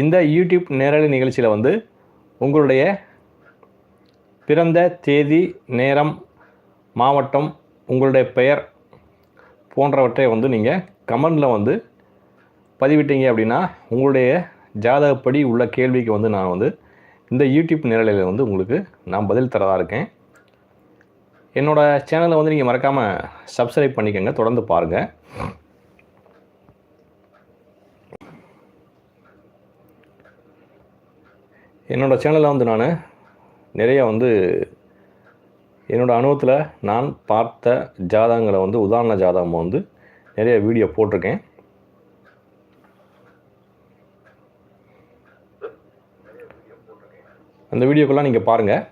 இந்த யூடியூப் நேரலை நிகழ்ச்சியில் வந்து உங்களுடைய பிறந்த தேதி நேரம் மாவட்டம் உங்களுடைய பெயர் போன்றவற்றை வந்து நீங்கள் கமெண்டில் வந்து பதிவிட்டீங்க அப்படின்னா உங்களுடைய ஜாதகப்படி உள்ள கேள்விக்கு வந்து நான் வந்து இந்த யூடியூப் நேரலையில் வந்து உங்களுக்கு நான் பதில் தரதாக இருக்கேன். என்னோடய சேனலை வந்து நீங்கள் மறக்காமல் சப்ஸ்கிரைப் பண்ணிக்கோங்க. தொடர்ந்து பாருங்கள் என்னோடய சேனலில் வந்து நான் நிறைய வந்து என்னோடய அனுபவத்தில் நான் பார்த்த ஜாதகங்களை வந்து உதாரண ஜாதகம் வந்து நிறைய வீடியோ போட்டிருக்கேன். அந்த வீடியோக்கெல்லாம் நீங்கள் பாருங்கள்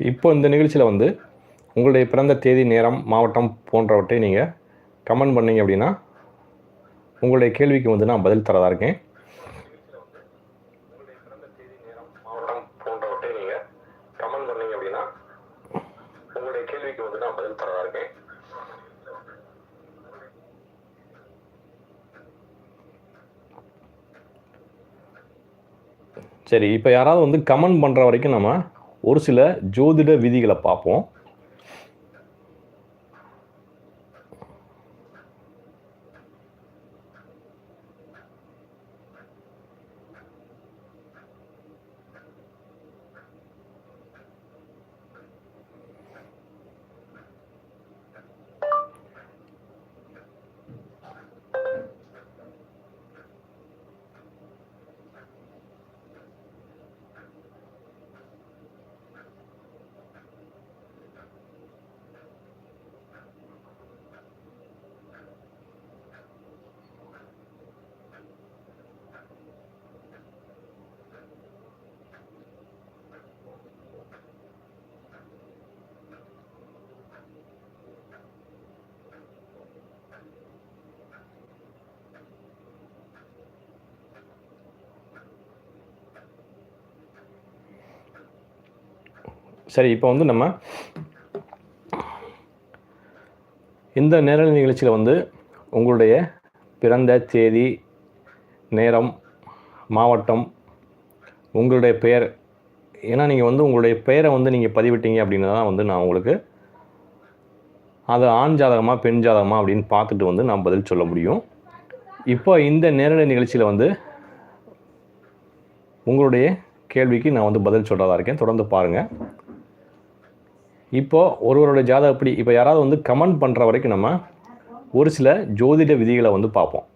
இப்போ இந்த நிகழ்ச்சியில் வந்து உங்களுடைய பிறந்த தேதி நேரம் மாவட்டம் போன்றவற்றை நீங்கள் கமெண்ட் பண்ணீங்க அப்படின்னா உங்களுடைய கேள்விக்கு வந்து நான் பதில் தரதாக இருக்கேன். நீங்கள் அப்படின்னா கேள்விக்கு வந்து நான் பதில் இருக்கேன் சரி இப்போ யாராவது வந்து கமெண்ட் பண்ணுற வரைக்கும் நம்ம ஒரு சில ஜோதிட விதிகளை பார்ப்போம். சரி இப்போ வந்து நம்ம இந்த நேரலை நிகழ்ச்சியில் வந்து உங்களுடைய பிறந்த தேதி நேரம் மாவட்டம் உங்களுடைய பெயர் ஏன்னா நீங்கள் வந்து உங்களுடைய பெயரை வந்து நீங்கள் பதிவிட்டீங்க அப்படின்னு தான் வந்து நான் உங்களுக்கு அது ஆண் ஜாதகமாக பெண் ஜாதகமாக அப்படின்னு பார்த்துட்டு வந்து நான் பதில் சொல்ல முடியும். இப்போ இந்த நேரலை நிகழ்ச்சியில் வந்து உங்களுடைய கேள்விக்கு நான் வந்து பதில் சொல்கிறதா இருக்கேன். தொடர்ந்து பாருங்கள் இப்போ ஒருவருடைய ஜாதகப்படி இப்போ யாராவது வந்து கமெண்ட் பண்ணுற வரைக்கும் நம்ம ஒரு சில ஜோதிட விதிகளை வந்து பார்ப்போம்.